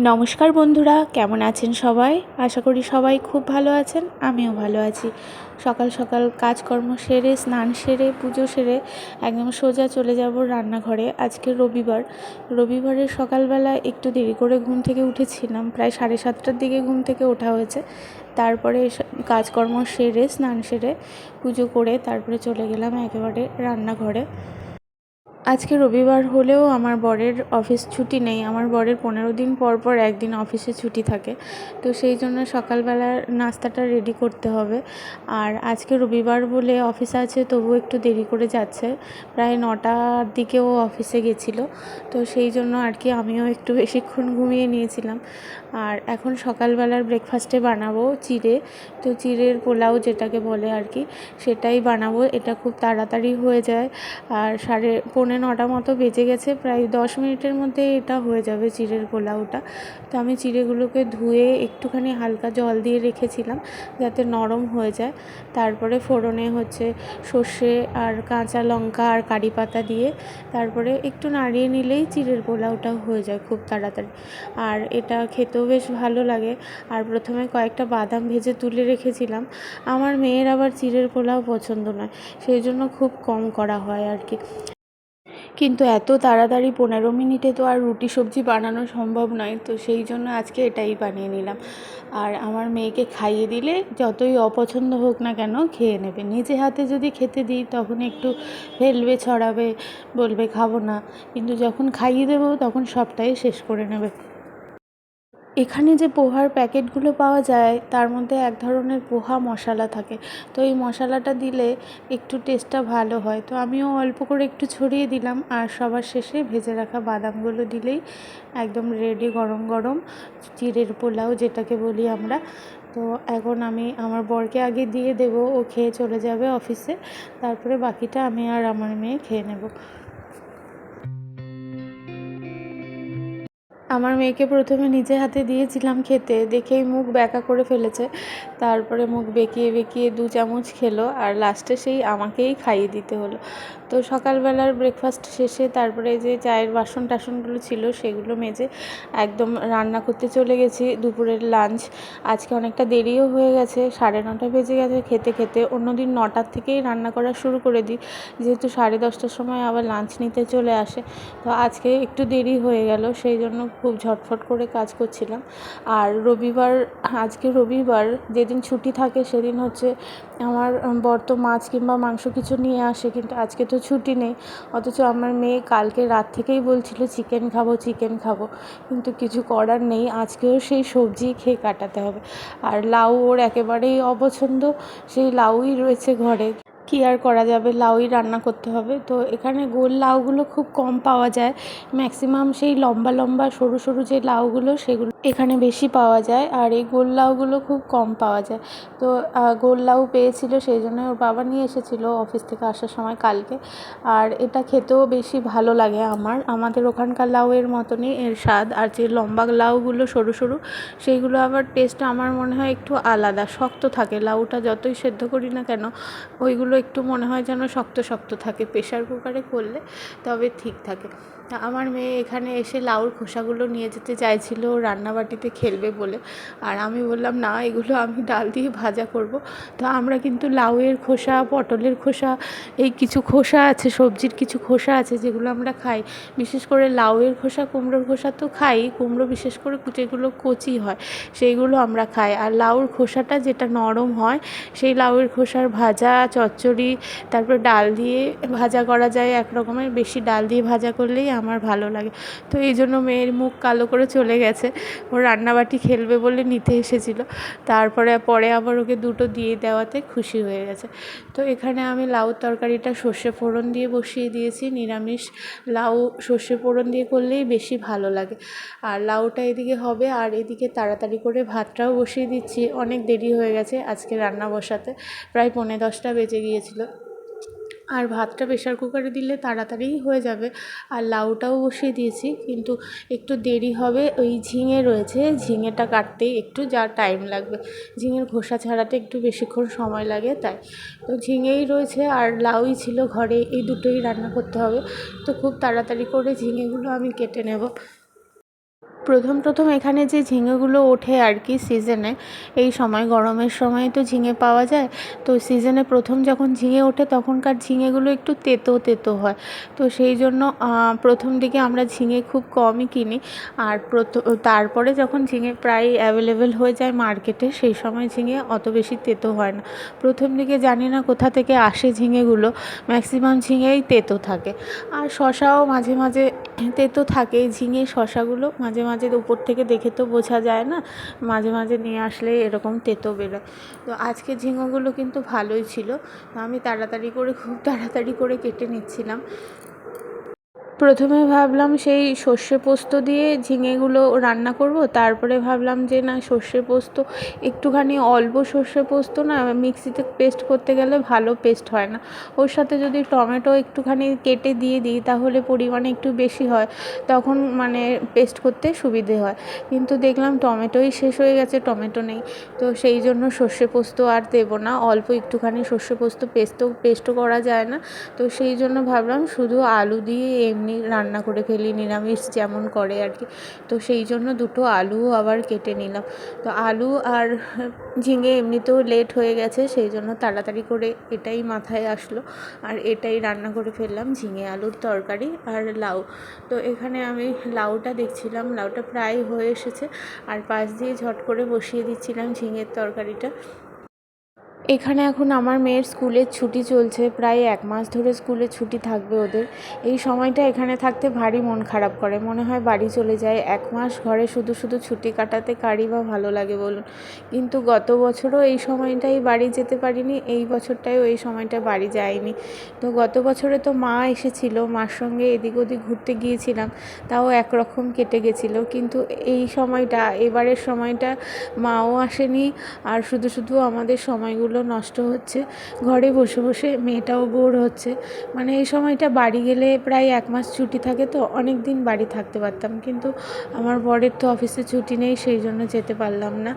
নমস্কার বন্ধুরা, কেমন আছেন সবাই? আশা করি সবাই খুব ভালো আছেন, আমিও ভালো আছি। সকাল সকাল কাজকর্ম সেরে, স্নান সেরে, পুজো সেরে একদম সোজা চলে যাব রান্নাঘরে। আজকে রবিবার। রবিবারের সকালবেলা একটু দেরি করে ঘুম থেকে উঠেছিলাম। প্রায় সাড়ে সাতটার দিকে ঘুম থেকে ওঠা হয়েছে। তারপরে কাজকর্ম সেরে, স্নান সেরে, পুজো করে তারপরে চলে গেলাম একেবারে রান্নাঘরে। আজকে রবিবার হলেও আমার বরের অফিস ছুটি নেই। আমার বরের পনেরো দিন পর পর একদিন অফিসে ছুটি থাকে। তো সেই জন্য সকালবেলার নাস্তাটা রেডি করতে হবে। আর আজকে রবিবার বলে অফিস আছে তবু একটু দেরি করে যাচ্ছে। প্রায় নটার দিকেও অফিসে গেছিল। তো সেই জন্য আর কি আমিও একটু বেশিক্ষণ ঘুমিয়ে নিয়েছিলাম। আর এখন সকালবেলার ব্রেকফাস্টে বানাবো চিড়ে। তো চিড়ের পোলাও যেটাকে বলে আর কি, সেটাই বানাবো। এটা খুব তাড়াতাড়ি হয়ে যায়। আর সাড়ে পৌনে নটা মতো বেজে গেছে, প্রায় দশ মিনিটের মধ্যে এটা হয়ে যাবে চিড়ের পোলাওটা তো আমি চিড়েগুলোকে ধুয়ে একটুখানি হালকা জল দিয়ে রেখেছিলাম যাতে নরম হয়ে যায়। তারপরে ফোড়নে হচ্ছে সর্ষে আর কাঁচা লঙ্কা আর কারি পাতা দিয়ে তারপরে একটু নাড়িয়ে নিলেই চিড়ের পোলাওটা হয়ে যায় খুব তাড়াতাড়ি। আর এটা খেতেও বেশ ভালো লাগে। আর প্রথমে কয়েকটা বাদাম ভেজে তুলে রেখেছিলাম। আমার মেয়ের আবার চিড়ের পোলাও পছন্দ নয়, সেই জন্য খুব কম করা হয় আর কি। কিন্তু এত তাড়াতাড়ি পনেরো মিনিটে তো আর রুটি সবজি বানানো সম্ভব নয়, তো সেই জন্য আজকে এটাই বানিয়ে নিলাম। আর আমার মেয়েকে খাইয়ে দিলে যতই অপছন্দ হোক না কেন খেয়ে নেবে। নিজে হাতে যদি খেতে দিই তখন একটু ফেলবে ছড়াবে, বলবে খাব না। কিন্তু যখন খাইয়ে দেবো তখন সবটাই শেষ করে নেবে। এখানে যে পোহার প্যাকেটগুলো পাওয়া যায়, তার মধ্যে এক ধরনের পোহা মশলা থাকে। তো এই মশলাটা দিলে একটু টেস্টটা ভালো হয়। তো আমিও অল্প করে একটু ছড়িয়ে দিলাম আর সবার শেষে ভেজে রাখা বাদামগুলো দিলেই একদম রেডি গরম গরম চিড়ের পোলাও যেটাকে বলি আমরা। তো এখন আমি আমার বরকে আগে দিয়ে দেবো, ও খেয়ে চলে যাবে অফিসে। তারপরে বাকিটা আমি আর আমার মেয়ে খেয়ে নেব। আমার মেয়েকে প্রথমে নিজে হাতে দিয়েছিলাম খেতে, দেখেই মুখ ব্যাকা করে ফেলেছে। তারপরে মুখ বেঁকিয়ে বেঁকিয়ে দু চামচ খেলো আর লাস্টে সেই আমাকেই খাইয়ে দিতে হলো। তো সকালবেলার ব্রেকফাস্ট শেষে তারপরে যে চায়ের বাসন টাসনগুলো ছিল সেগুলো মেজে একদম রান্না করতে চলে গেছি দুপুরের লাঞ্চ আজকে অনেকটা দেরিও হয়ে গেছে, সাড়ে নটা বেজে গেছে খেতে খেতে। অন্যদিন নটার থেকেই রান্না করা শুরু করে দিই, যেহেতু সাড়ে দশটার সময় আবার লাঞ্চ নিতে চলে আসে। তো আজকে একটু দেরি হয়ে গেল, সেই জন্য খুব ঝটফট করে কাজ করছিলাম। আর রবিবার, আজকে রবিবার যেদিন ছুটি থাকে সেদিন হচ্ছে আমার বর তো মাছ কিংবা মাংস কিছু নিয়ে আসে, কিন্তু আজকে তো ছুটি নেই। অথচ আমার মেয়ে কালকে রাত থেকেই বলছিল, চিকেন খাব চিকেন খাব। কিন্তু কিছু করার নেই, আজকেও সেই সবজি খেয়ে কাটাতে হবে। আর লাউ ওর একেবারেই অপছন্দ, সেই লাউই রয়েছে ঘরে। কী আর করা যাবে? লাউই রান্না করতে হবে। তো এখানে গোল লাউগুলো খুব কম পাওয়া যায়। ম্যাক্সিমাম সেই লম্বা লম্বা সরু সরু যে লাউগুলো, সেগুলো এখানে বেশি পাওয়া যায়। আর এই গোল লাউগুলো খুব কম পাওয়া যায়। তো গোল লাউ পেয়েছিল, সেই জন্য ওর বাবা নিয়ে এসেছিল অফিস থেকে আসার সময় কালকে। আর এটা খেতেও বেশি ভালো লাগে আমার। আমাদের ওখানকার লাউয়ের মতনই এর স্বাদ। আর যে লম্বা লাউগুলো সরু সরু, সেইগুলো আবার টেস্ট আমার মনে হয় একটু আলাদা, শক্ত থাকে। লাউটা যতই সেদ্ধ করি না কেন, ওইগুলো একটু মনে হয় যেন শক্ত শক্ত থাকে প্রেশার কুকারে করলে তবে ঠিক থাকে। আমার মেয়ে এখানে এসে লাউর খোসাগুলো নিয়ে যেতে চাইছিল রান্নাবাটিতে খেলবে বলে। আর আমি বললাম, না, এগুলো আমি ডাল দিয়ে ভাজা করব। তো আমরা কিন্তু লাউয়ের খোসা, পটলের খোসা, এই কিছু খোসা আছে, সবজির কিছু খোসা আছে যেগুলো আমরা খাই। বিশেষ করে লাউয়ের খোসা, কুমড়োর খোসা তো খাই। কুমড়ো বিশেষ করে যেগুলো কচি হয়, সেইগুলো আমরা খাই। আর লাউর খোসাটা যেটা নরম হয়, সেই লাউয়ের খোসার ভাজা, চচ্চড়ি, তারপর ডাল দিয়ে ভাজা করা যায়। এক রকমের বেশি ডাল দিয়ে ভাজা করলেই আমার ভালো লাগে। তো এই জন্য মেয়ের মুখ কালো করে চলে গেছে। ও রান্নাবাটি খেলবে বলে নিতে এসেছিল। তারপরে, পরে আবার ওকে দুটো দিয়ে দেওয়াতে খুশি হয়ে গেছে। তো এখানে আমি লাউ তরকারিটা সর্ষে ফোড়ন দিয়ে বসিয়ে দিয়েছি। নিরামিষ লাউ সর্ষে ফোড়ন দিয়ে করলেই বেশি ভালো লাগে। আর লাউটা এদিকে হবে, আর এদিকে তাড়াতাড়ি করে ভাতটাও বসিয়ে দিচ্ছি। অনেক দেরি হয়ে গেছে আজকে রান্না বসাতে। প্রায় পৌনে দশটা বেজে গিয়েছিল। আর ভাতটা প্রেশার কুকারে দিলে তাড়াতাড়িই হয়ে যাবে। আর লাউটাও বসিয়ে দিয়েছি, কিন্তু একটু দেরি হবে। ওই ঝিঙে রয়েছে, ঝিঙেটা কাটতেই একটু যা টাইম লাগবে। ঝিঙের খোসা ছাড়াতে একটু বেশিক্ষণ সময় লাগে, তাই। তো ঝিঙেই রয়েছে, আর লাউই ছিল ঘরে, এই দুটোই রান্না করতে হবে। তো খুব তাড়াতাড়ি করে ঝিঙেগুলো আমি কেটে নেব। প্রথম প্রথম এখানে যে ঝিঙেগুলো ওঠে আর কি সিজনে, এই সময়, গরমের সময় তো ঝিঙে পাওয়া যায়। তো সিজনে প্রথম যখন ঝিঙে ওঠে তখনকার ঝিঙেগুলো একটু তেতো তেতো হয়। তো সেই জন্য প্রথম দিকে আমরা ঝিঙে খুব কমই কিনি। আর তারপরে যখন ঝিঙে প্রায় অ্যাভেলেবেল হয়ে যায় মার্কেটে সেই সময় ঝিঙে অত বেশি তেতো হয় না। প্রথম দিকে জানি না কোথা থেকে আসে ঝিঙেগুলো ম্যাক্সিমাম ঝিঙেই তেতো থাকে। আর শশাও মাঝে মাঝে তেতো থাকে ঝিঙে, শশাগুলো মাঝে মাঝে উপর থেকে দেখে তো বোঝা যায় না, মাঝে মাঝে নিয়ে আসলে এরকম তেতো বেরোয়। তো আজকে ঝিঙোগুলো কিন্তু ভালোই ছিল। আমি তাড়াতাড়ি করে খুব তাড়াতাড়ি করে কেটে নিচ্ছিলাম। প্রথমে ভাবলাম সেই সর্ষে পোস্ত দিয়ে ঝিঙেগুলো রান্না করব। তারপরে ভাবলাম যে না, সর্ষে পোস্ত, একটুখানি অল্প সর্ষে পোস্ত না, মিক্সিতে পেস্ট করতে গেলে ভালো পেস্ট হয় না। ওর সাথে যদি টমেটো একটুখানি কেটে দিয়ে দিই, তাহলে পরিমাণে একটু বেশি হয়। তখন মানে পেস্ট করতে সুবিধে হয়। কিন্তু দেখলাম টমেটোই শেষ হয়ে গেছে, টমেটো নেই। তো সেই জন্য সর্ষে পোস্ত আর দেবো না। অল্প একটুখানি সর্ষে পোস্ত পেস্টও পেস্টও করা যায় না। তো সেই জন্য ভাবলাম শুধু আলু দিয়ে এমনি রান্না করে ফেলি, নিরামিষ যেমন করে আর কি। তো সেই জন্য দুটো আলুও আবার কেটে নিলাম। তো আলু আর ঝিঙে এমনিতেও লেট হয়ে গেছে, সেই জন্য তাড়াতাড়ি করে এটাই মাথায় আসলো। আর এটাই রান্না করে ফেললাম, ঝিঙে আলুর তরকারি আর লাউ। তো এখানে আমি লাউটা দেখছিলাম, লাউটা প্রায় হয়ে এসেছে। আর পাশ দিয়ে ঝট করে বসিয়ে দিচ্ছিলাম ঝিঙের তরকারিটা। এখানে এখন আমার মেয়ের স্কুলের ছুটি চলছে, প্রায় এক মাস ধরে স্কুলের ছুটি থাকবে ওদের। এই সময়টা এখানে থাকতে ভারী মন খারাপ করে। মনে হয় বাড়ি চলে যায়। এক মাস ঘরে শুধু শুধু ছুটি কাটাতে কারই বা ভালো লাগে বলুন। কিন্তু গত বছরও এই সময়টাই বাড়ি যেতে পারিনি, এই বছরটাও এই সময়টা বাড়ি যায়নি। তো গত বছরে তো মা এসেছিল, মার সঙ্গে এদিক ওদিক ঘুরতে গিয়েছিলাম, তাও একরকম কেটে গেছিল। কিন্তু এই সময়টা, এবারের সময়টা মাও আসেনি, আর শুধু শুধু আমাদের সময়গুলো নষ্ট হচ্ছে, ঘরে বসে বসে মেয়েটাও বোর হচ্ছে। মানে এই সময়টা বাড়ি গেলে প্রায় এক মাস ছুটি থাকে তো অনেক দিন বাড়ি থাকতে পারতাম। কিন্তু আমার বরের তো অফিসে ছুটি নেই, সেই জন্য যেতে পারলাম না।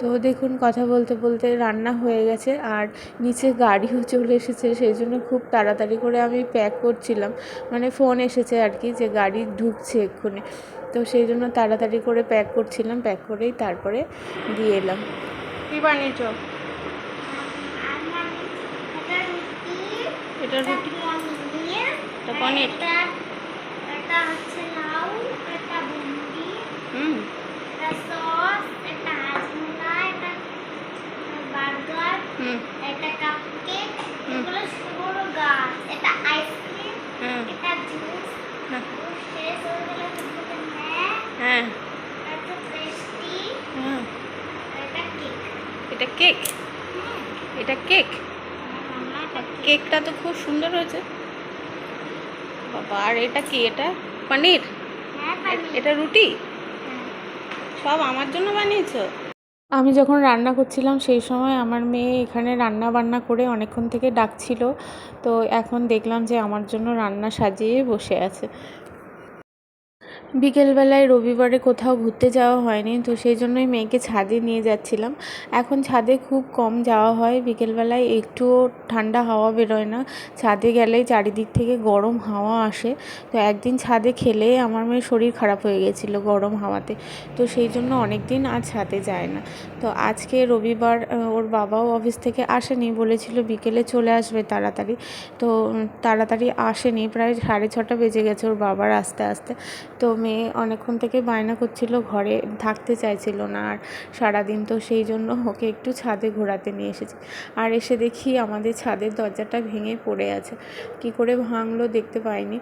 তো দেখুন, কথা বলতে বলতে রান্না হয়ে গেছে আর নিচে গাড়িও চলে এসেছে, সেই জন্য খুব তাড়াতাড়ি করে আমি প্যাক করছিলাম। মানে ফোন এসেছে আর কি যে গাড়ি ঢুকছে এক্ষুনি। তো সেই জন্য তাড়াতাড়ি করে প্যাক করছিলাম, প্যাক করেই তারপরে দিয়ে এলাম। কী বানিয়েছো? এটা রুটি। এটা পনির। এটা হচ্ছে লাউ এটা ভেন্ডি হুম। এটা সস এটা হাজমোলা এটা বার্গার হুম। এটা কাপকেক। এগুলো পুরো গাছ। এটা আইসক্রিম হুম। এটা জুস হ্যাঁ। শেষ হয়ে গেলে হ্যাঁ। এটা পেস্ট্রি এটা কেক। এটা কেক? এটা কেক? কেকটা তো খুব সুন্দর হয়েছে। বাবা আর এটা কি? এটা পনির? হ্যাঁ এটা রুটি? সব আমার জন্য বানিয়েছো? আমি যখন রান্না করছিলাম সেই সময় আমার মেয়ে এখানে রান্না বান্না করে অনেকক্ষণ থেকে ডাকছিল। তো এখন দেখলাম যে আমার জন্য রান্না সাজিয়ে বসে আছে। বিকেলবেলায় রবিবারে কোথাও ঘুরতে যাওয়া হয়নি, তো সেই জন্যই মেয়েকে ছাদে নিয়ে যাচ্ছিলাম। এখন ছাদে খুব কম যাওয়া হয়, বিকেলবেলায় একটুও ঠান্ডা হাওয়া বেরোয় না। ছাদে গেলেই চারিদিক থেকে গরম হাওয়া আসে। তো একদিন ছাদে খেলে আমার মেয়ের শরীর খারাপ হয়ে গেছিল গরম হাওয়াতে। তো সেই জন্য অনেক দিন আর ছাদে যায় না। তো আজকে রবিবার ওর বাবাও অফিস থেকে আসেনি, বলেছিল বিকেলে চলে আসবে তাড়াতাড়ি। তো তাড়াতাড়ি আসেনি, প্রায় সাড়ে ছটা বেজে গেছে ওর বাবার আস্তে আস্তে। তো মেয়ে অনেকক্ষণ থেকে বায়না করছিল, ঘরে থাকতে চাইছিল না। আর সারাদিন তো সেই জন্য ওকে একটু ছাদে ঘোরাতে নিয়ে এসেছি। আর এসে দেখি আমাদের ছাদের দরজাটা ভেঙে পড়ে আছে। কি করে ভাঙলো দেখতে পাইনি।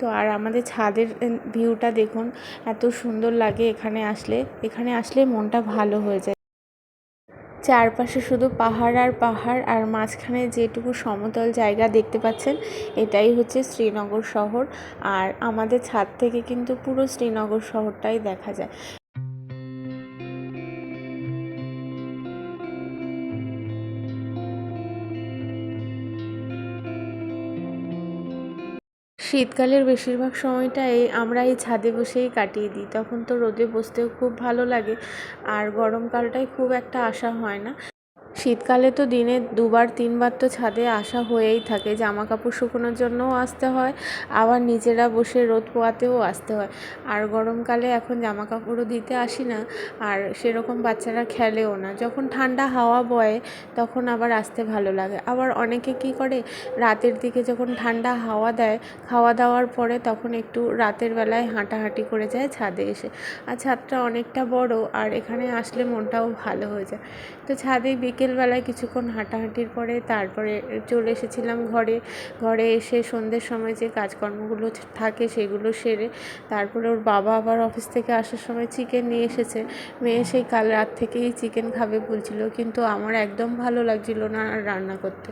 তো আর আমাদের ছাদের ভিউটা দেখুন, এত সুন্দর লাগে এখানে আসলে। এখানে আসলে মনটা ভালো হয়ে যায়। চারপাশে শুধু পাহাড় আর পাহাড়, আর মাঝখানে যেটুকু সমতল জায়গা দেখতে পাচ্ছেন, এটাই হচ্ছে শ্রীনগর শহর। আর আমাদের ছাদ থেকে কিন্তু পুরো শ্রীনগর শহরটাই দেখা যায়। শীতকালের বেশিরভাগ সময়টাই আমরা এই ছাদে বসেই কাটিয়ে দিই। তখন তো রোদে বসতেও খুব ভালো লাগে। আর গরমকালটায় খুব একটা আসা হয় না। শীতকালে তো দিনে দুবার, তিনবার তো ছাদে আসা হয়েই থাকে। জামা কাপড় শুকোনোর জন্যও আসতে হয়, আবার নিজেরা বসে রোদ পোয়াতেও আসতে হয়। আর গরমকালে এখন জামা কাপড়ও দিতে আসি না, আর সেরকম বাচ্চারা খেলেও না। যখন ঠান্ডা হাওয়া বয়, তখন আবার আসতে ভালো লাগে। আবার অনেকে কী করে, রাতের দিকে যখন ঠান্ডা হাওয়া দেয়, খাওয়া দাওয়ার পরে তখন একটু রাতের বেলায় হাঁটাহাঁটি করে যায় ছাদে এসে। আর ছাদটা অনেকটা বড়, আর এখানে আসলে মনটাও ভালো হয়ে যায়। তো ছাদে বিকেলবেলায় কিছুক্ষণ হাঁটাহাঁটির পরে তারপরে চলে এসেছিলাম ঘরে। ঘরে এসে সন্ধ্যের সময় যে কাজকর্মগুলো থাকে সেগুলো সেরে তারপরে ওর বাবা আবার অফিস থেকে আসার সময় চিকেন নিয়ে এসেছে। মেয়ে সেই কাল রাত থেকেই চিকেন খাবে বলছিল, কিন্তু আমার একদম ভালো লাগছিল না রান্না করতে।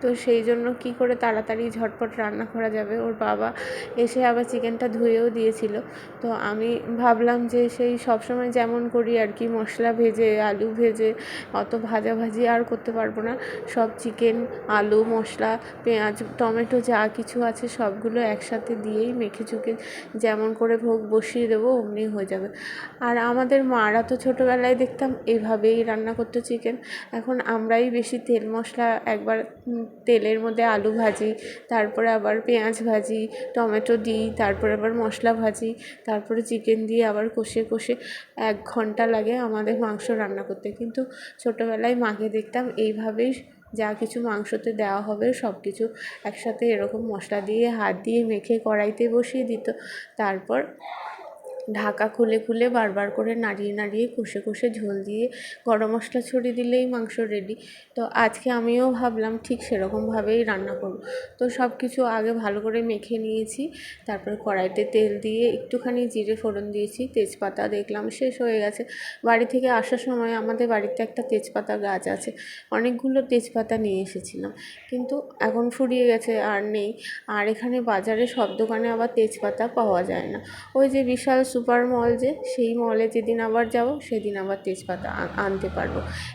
তো সেই জন্য কী করে তাড়াতাড়ি ঝটপট রান্না করা যাবে? ওর বাবা এসে আবার চিকেনটা ধুয়েও দিয়েছিল। তো আমি ভাবলাম যে সেই সবসময় যেমন করি আর কি, মশলা ভেজে, আলু ভেজে, অত ভাজাভাজি আর করতে পারব না। সব চিকেন আলু, মশলা, পেঁয়াজ, টমেটো যা কিছু আছে সবগুলো একসাথে দিয়েই মেখে চুকে যেমন করে ভোগ বসিয়ে দেবো, অমনি হয়ে যাবে। আর আমাদের মারা তো ছোটোবেলায় দেখতাম এভাবেই রান্না করতো চিকেন এখন আমরাই বেশি তেল মশলা, একবার তেলের মধ্যে আলু ভাজি, তারপরে আবার পেঁয়াজ ভাজি, টমেটো দিই, তারপরে আবার মশলা ভাজি, তারপরে চিকেন দিয়ে আবার কষে কষে এক ঘণ্টা লাগে আমাদের মাংস রান্না করতে। কিন্তু ছোটোবেলায় মাকে দেখতাম এইভাবেই যা কিছু মাংসতে দেওয়া হবে সব কিছু একসাথে এরকম মশলা দিয়ে, হাত দিয়ে মেখে কড়াইতে বসিয়ে দিত। তারপর ঢাকা খুলে খুলে বারবার করে নাড়িয়ে নাড়িয়ে কষে কষে ঝোল দিয়ে গরম মশলা ছড়িয়ে দিলেই মাংস রেডি তো আজকে আমিও ভাবলাম ঠিক সেরকমভাবেই রান্না করব। তো সব কিছু আগে ভালো করে মেখে নিয়েছি, তারপরে কড়াইতে তেল দিয়ে একটুখানি জিরে ফোড়ন দিয়েছি, তেজপাতা দেখলাম শেষ হয়ে গেছে। বাড়ি থেকে আসার সময় আমাদের বাড়িতে একটা তেজপাতা গাছ আছে, অনেকগুলো তেজপাতা নিয়ে এসেছিলাম। কিন্তু এখন ফুরিয়ে গেছে, আর নেই। আর এখানে বাজারে সব দোকানে আবার তেজপাতা পাওয়া যায় না। ওই যে বিশাল সুপার মল যে, সেই মলে যেদিন আবার যাব, সেদিন আবার তেজপাতা আনতে পারব।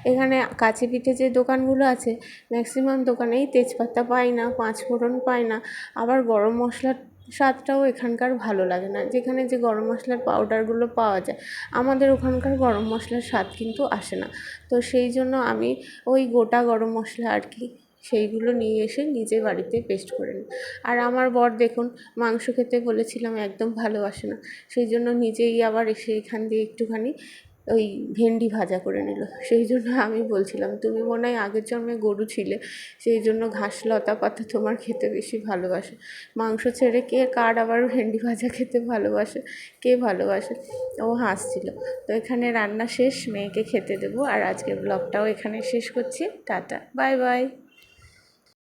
এখানে কাছে পিঠে যে দোকানগুলো আছে ম্যাক্সিমাম দোকানেই তেজপাতা পাই না, পাঁচ ফোড়ন পাই না। আবার গরম মশলার স্বাদটাও এখানকার ভালো লাগে না। যেখানে যে গরম মশলার পাউডারগুলো পাওয়া যায়, আমাদের ওখানকার গরম মশলার স্বাদ কিন্তু আসে না। তো সেই জন্য আমি ওই গোটা গরম মশলা আর কি সেইগুলো নিয়ে এসে নিজে বাড়িতে পেস্ট করে নিই আর আমার বর দেখুন, মাংস খেতে বলেছিলাম, একদম ভালোবাসে না। সেই জন্য নিজেই আবার এসে এখান দিয়ে একটুখানি ওই ভেন্ডি ভাজা করে নিল। সেই জন্য আমি বলছিলাম, তুমি মনে হয় আগের জন্মে গরু ছিলে, সেই জন্য ঘাস, লতা, পাতা তোমার খেতে বেশি ভালোবাসে। মাংস ছেড়ে কে কার আবার ভেন্ডি ভাজা খেতে ভালোবাসে, কে ভালোবাসে? ও হাসছিল। তো এখানে রান্না শেষ, মেয়েকে খেতে দেবো। আর আজকের ব্লগটাও এখানে শেষ করছি। Ta ta, bye bye.